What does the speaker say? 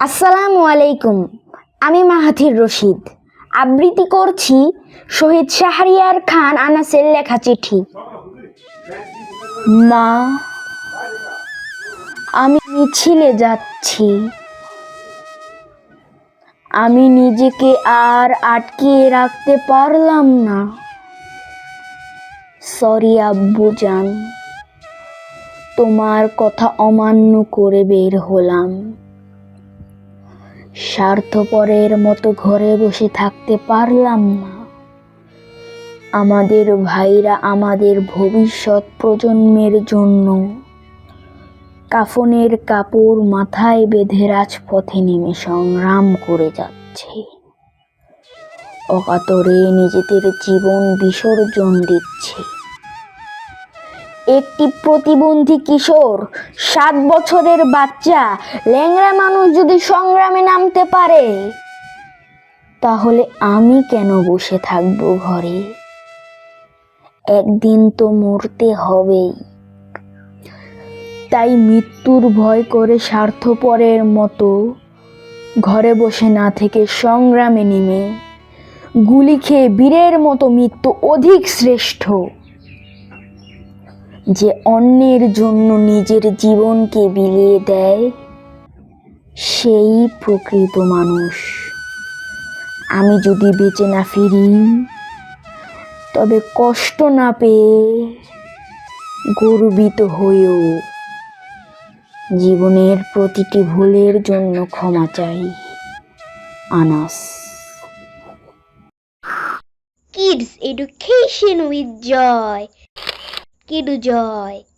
আসসালামু আলাইকুম। আমি মাহাথির রশিদ। আবৃত্তি করছি শহীদ শাহরিয়ার খান আনাসের লেখা চিঠি। মা, আমি মিছিলে যাচ্ছি। আমি নিজেকে আর আটকিয়ে রাখতে পারলাম না। সরি, আব্বু জান, তোমার কথা অমান্য করে বের হলাম। স্বার্থপরের মতো ঘরে বসে থাকতে পারলাম না। আমাদের ভাইরা আমাদের ভবিষ্যৎ প্রজন্মের জন্য কাফনের কাপড় মাথায় বেঁধে রাজপথে নেমে সংগ্রাম করে যাচ্ছে। অকাতরে নিজেদের জীবন বিসর্জন দিচ্ছে। একটি প্রতিবন্ধী কিশোর, সাত বছরের বাচ্চা, ল্যাংড়া মানুষ যদি সংগ্রামে নামতে পারে, তাহলে আমি কেন বসে থাকব ঘরে? একদিন তো মরতে হবেই। তাই মৃত্যুর ভয় করে স্বার্থপরের মতো ঘরে বসে না থেকে সংগ্রামে নেমে, গুলি খেয়ে বীরের মতো মৃত্যু অধিক শ্রেষ্ঠ। যে অন্যের জন্য নিজের জীবনকে বিলিয়ে দেয়, সেই প্রকৃত মানুষ। আমি যদি বেঁচে না ফিরি, তবে কষ্ট না পেয়ে গর্বিত হয়েও জীবনের প্রতিটি ভুলের জন্য ক্ষমা চাই। Anas. Kids, Education with Joy. Kidu Joy.